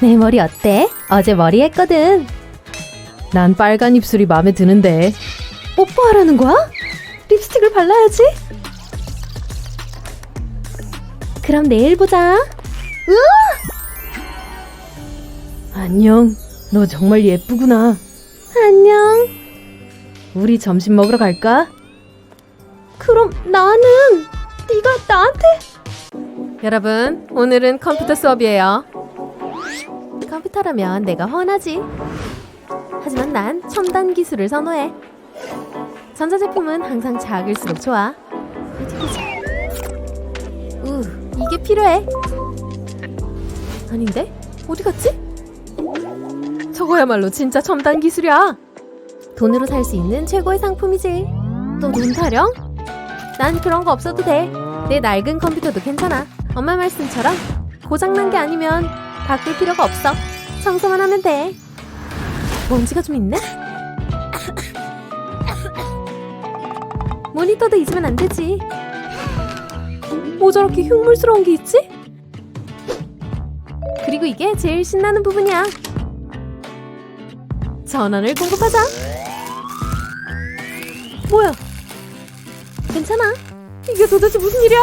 내 머리 어때? 어제 머리 했거든. 난 빨간 입술이 마음에 드는데. 뽀뽀하라는 거야? 립스틱을 발라야지. 그럼 내일 보자. 안녕. 너 정말 예쁘구나. 안녕. 우리 점심 먹으러 갈까? 그럼 나는 네가 나한테 여러분, 오늘은 컴퓨터 수업이에요. 컴퓨터라면 내가 훤하지. 하지만 난 첨단 기술을 선호해. 전자제품은 항상 작을수록 좋아. 어디 보자. 우, 이게 필요해. 아닌데? 어디 갔지? 저거야말로 진짜 첨단 기술이야. 돈으로 살 수 있는 최고의 상품이지. 너눈 타령? 난 그런 거 없어도 돼. 내 낡은 컴퓨터도 괜찮아. 엄마 말씀처럼 고장난 게 아니면 바꿀 필요가 없어. 청소만 하면 돼. 먼지가 좀 있네? 모니터도 잊으면 안 되지. 뭐 저렇게 흉물스러운 게 있지? 그리고 이게 제일 신나는 부분이야. 전원을 공급하자. 뭐야? 괜찮아. 이게 도대체 무슨 일이야?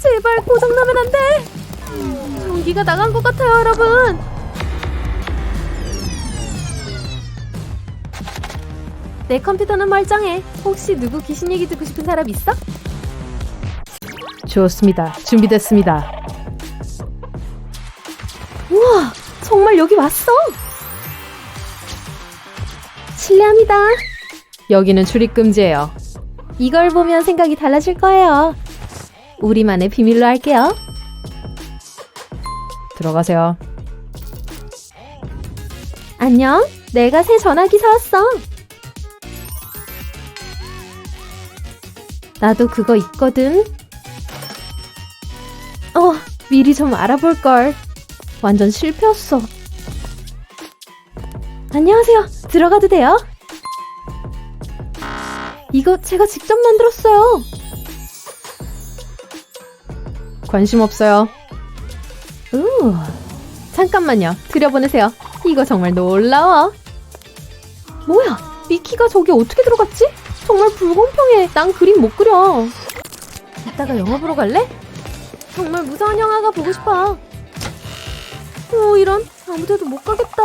제발 고장나면 안 돼. 전기가 나간 것 같아요, 여러분. 내 컴퓨터는 멀쩡해. 혹시 누구 귀신 얘기 듣고 싶은 사람 있어? 좋습니다. 준비됐습니다. 우와, 정말 여기 왔어. 실례합니다. 여기는 출입 금지예요. 이걸 보면 생각이 달라질 거예요. 우리만의 비밀로 할게요. 들어가세요. 안녕. 내가 새 전화기 사왔어. 나도 그거 있거든. 어, 미리 좀 알아볼 걸. 완전 실패였어. 안녕하세요. 들어가도 돼요? 이거 제가 직접 만들었어요. 관심 없어요. 우, 잠깐만요. 들여보내세요. 이거 정말 놀라워. 뭐야? 미키가 저기 어떻게 들어갔지? 정말 불공평해. 난 그림 못 그려. 이따가 영화 보러 갈래? 정말 무서운 영화가 보고 싶어. 오, 이런 아무데도 못 가겠다.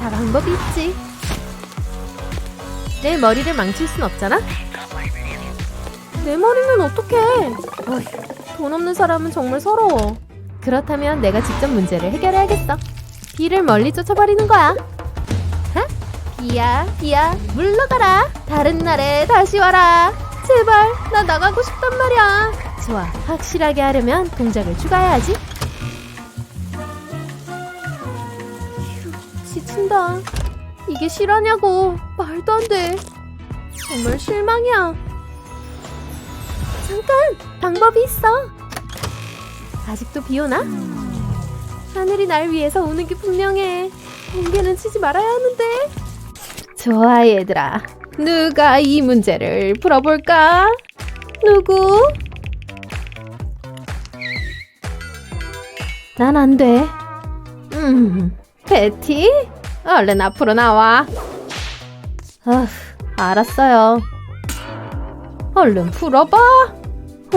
다 방법이 있지. 내 머리를 망칠 순 없잖아? 내 머리는 어떡해? 돈 없는 사람은 정말 서러워. 그렇다면 내가 직접 문제를 해결해야겠어. 비를 멀리 쫓아버리는 거야. 하? 비야, 비야, 물러가라. 다른 날에 다시 와라. 제발, 나 나가고 싶단 말이야. 좋아, 확실하게 하려면 동작을 추가해야지. 휴, 지친다. 이게 실화냐고. 말도 안 돼. 정말 실망이야. 잠깐! 방법이 있어. 아직도 비 오나? 하늘이 날 위해서 오는 게 분명해. 번개는 치지 말아야 하는데. 좋아, 얘들아. 누가 이 문제를 풀어볼까? 누구? 난 안 돼. 음, 베티? 얼른 앞으로 나와. 아, 알았어요. 얼른 풀어봐.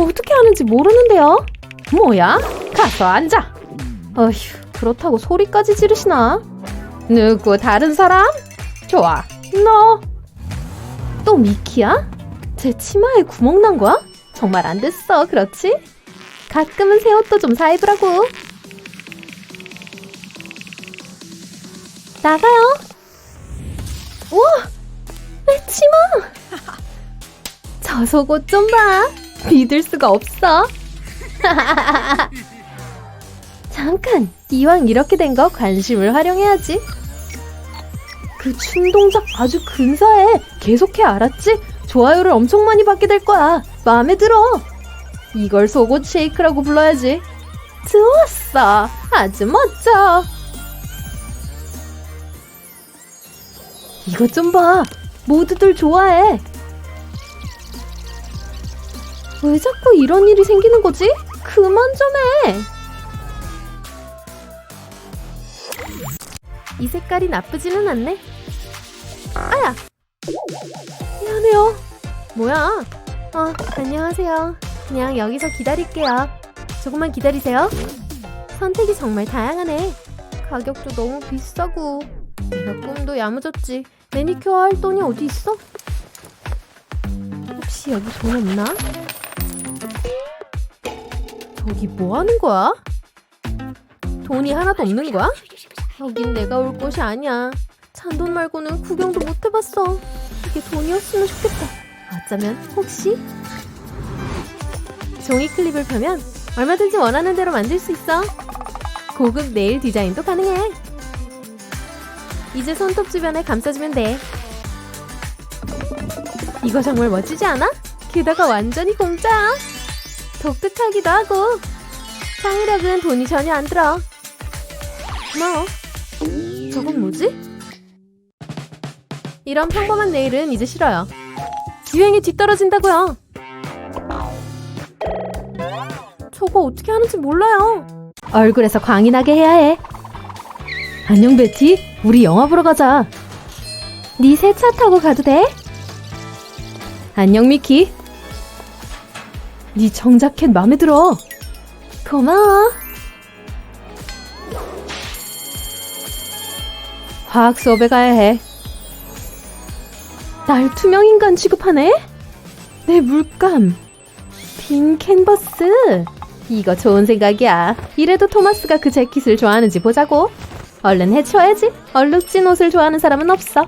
어떻게 하는지 모르는데요? 뭐야? 가서 앉아. 어휴, 그렇다고 소리까지 지르시나? 누구 다른 사람? 좋아, 너. 또 미키야? 제 치마에 구멍 난 거야? 정말 안 됐어, 그렇지? 가끔은 새 옷도 좀 사 입으라고. 나가요. 우와, 내 치마. 저 속옷 좀 봐. 믿을 수가 없어. 잠깐, 이왕 이렇게 된 거 관심을 활용해야지. 그 춤 동작 아주 근사해. 계속해, 알았지? 좋아요를 엄청 많이 받게 될 거야. 마음에 들어. 이걸 속옷 쉐이크라고 불러야지. 좋았어. 아주 멋져. 이것 좀 봐. 모두들 좋아해. 왜 자꾸 이런 일이 생기는 거지? 그만 좀 해! 이 색깔이 나쁘지는 않네. 아야! 미안해요. 뭐야? 어, 안녕하세요. 그냥 여기서 기다릴게요. 조금만 기다리세요. 선택이 정말 다양하네. 가격도 너무 비싸고 내가 꿈도 야무졌지. 매니큐어 할 돈이 어디 있어? 혹시 여기 돈 없나? 저기 뭐 하는 거야? 돈이 하나도 없는 거야? 여긴 내가 올 곳이 아니야. 잔돈 말고는 구경도 못 해봤어. 이게 돈이었으면 좋겠다. 어쩌면 혹시 종이 클립을 펴면 얼마든지 원하는 대로 만들 수 있어. 고급 네일 디자인도 가능해. 이제 손톱 주변에 감싸주면 돼. 이거 정말 멋지지 않아? 게다가 완전히 공짜야. 독특하기도 하고 창의력은 돈이 전혀 안 들어. 고마워. 저건 뭐지? 이런 평범한 네일은 이제 싫어요. 유행이 뒤떨어진다고요. 저거 어떻게 하는지 몰라요. 얼굴에서 광이 나게 해야 해. 안녕 베티, 우리 영화 보러 가자. 네 새 차 타고 가도 돼? 안녕 미키. 네 정자켓 마음에 들어. 고마워. 화학 수업에 가야 해. 날 투명 인간 취급하네? 내 물감. 빈 캔버스. 이거 좋은 생각이야. 이래도 토마스가 그 재킷을 좋아하는지 보자고. 얼른 해치워야지. 얼룩진 옷을 좋아하는 사람은 없어.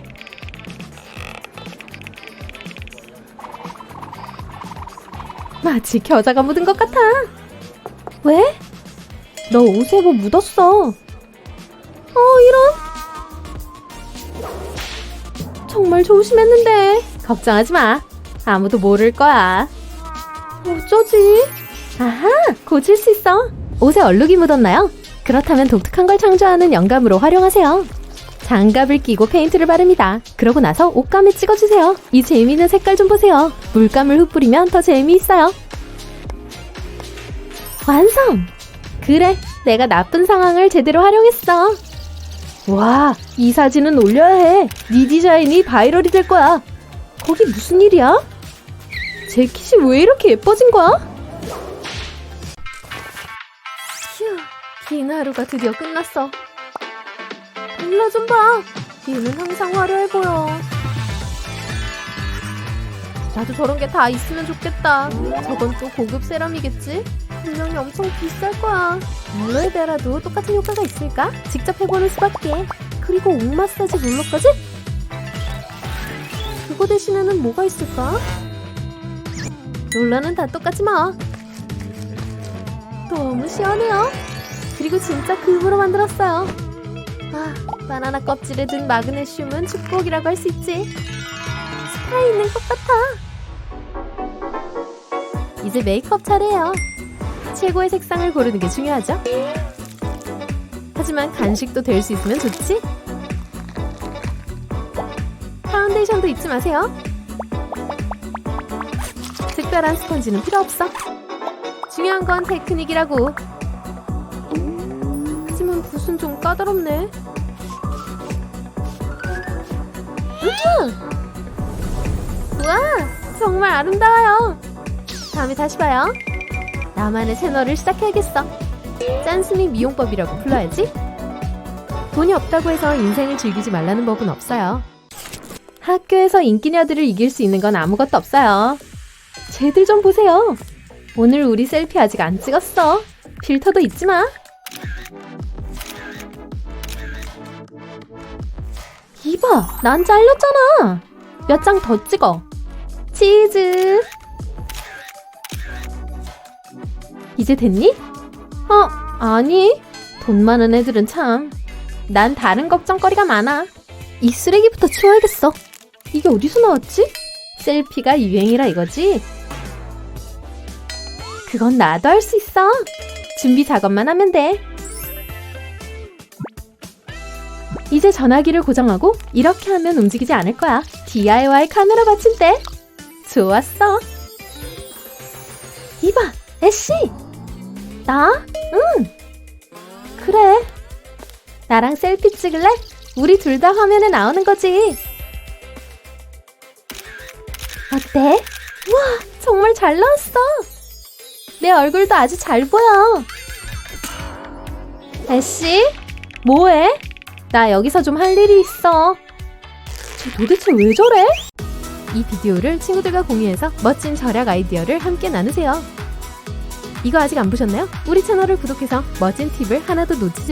마치 겨자가 묻은 것 같아. 왜? 너 옷에 뭐 묻었어. 어, 이런. 정말 조심했는데. 걱정하지 마. 아무도 모를 거야. 어쩌지? 아하, 고칠 수 있어. 옷에 얼룩이 묻었나요? 그렇다면 독특한 걸 창조하는 영감으로 활용하세요. 장갑을 끼고 페인트를 바릅니다. 그러고 나서 옷감에 찍어주세요. 이 재미있는 색깔 좀 보세요. 물감을 흩뿌리면 더 재미있어요. 완성! 그래, 내가 나쁜 상황을 제대로 활용했어. 와, 이 사진은 올려야 해. 네 디자인이 바이럴이 될 거야. 거기 무슨 일이야? 재킷이 왜 이렇게 예뻐진 거야? 휴, 긴 하루가 드디어 끝났어. 달라 좀 봐. 얘는 항상 화려해 보여. 나도 저런 게 다 있으면 좋겠다. 저건 또 고급 세럼이겠지? 분명히 엄청 비쌀 거야. 알로에베라도 똑같은 효과가 있을까? 직접 해보는 수밖에. 그리고 옥 마사지 롤러까지? 그거 대신에는 뭐가 있을까? 롤러는 다 똑같지 뭐. 너무 시원해요. 그리고 진짜 금으로 만들었어요. 아, 바나나 껍질에 든 마그네슘은 축복이라고 할 수 있지. 스파에 있는 것 같아. 이제 메이크업 차례예요. 최고의 색상을 고르는 게 중요하죠. 하지만 간식도 될 수 있으면 좋지. 파운데이션도 잊지 마세요. 특별한 스펀지는 필요 없어. 중요한 건 테크닉이라고. 하지만 붓은 좀 까다롭네. 음! 우와, 정말 아름다워요. 다음에 다시 봐요. 나만의 채널을 시작해야겠어. 짠스미 미용법이라고 불러야지. 돈이 없다고 해서 인생을 즐기지 말라는 법은 없어요. 학교에서 인기녀들을 이길 수 있는 건 아무것도 없어요. 쟤들 좀 보세요. 오늘 우리 셀피 아직 안 찍었어. 필터도 잊지 마. 이봐, 난 잘렸잖아. 몇 장 더 찍어. 치즈. 이제 됐니? 어, 아니. 돈 많은 애들은 참. 난 다른 걱정거리가 많아. 이 쓰레기부터 치워야겠어. 이게 어디서 나왔지? 셀피가 유행이라 이거지? 그건 나도 할 수 있어. 준비 작업만 하면 돼. 이제 전화기를 고정하고 이렇게 하면 움직이지 않을 거야. DIY 카메라 받침대. 좋았어. 이봐, 애쉬! 나? 응! 그래. 나랑 셀피 찍을래? 우리 둘 다 화면에 나오는 거지. 어때? 와, 정말 잘 나왔어. 내 얼굴도 아주 잘 보여. 애쉬? 뭐해? 나 여기서 좀 할 일이 있어. 쟤 도대체 왜 저래? 이 비디오를 친구들과 공유해서 멋진 절약 아이디어를 함께 나누세요. 이거 아직 안 보셨나요? 우리 채널을 구독해서 멋진 팁을 하나도 놓치지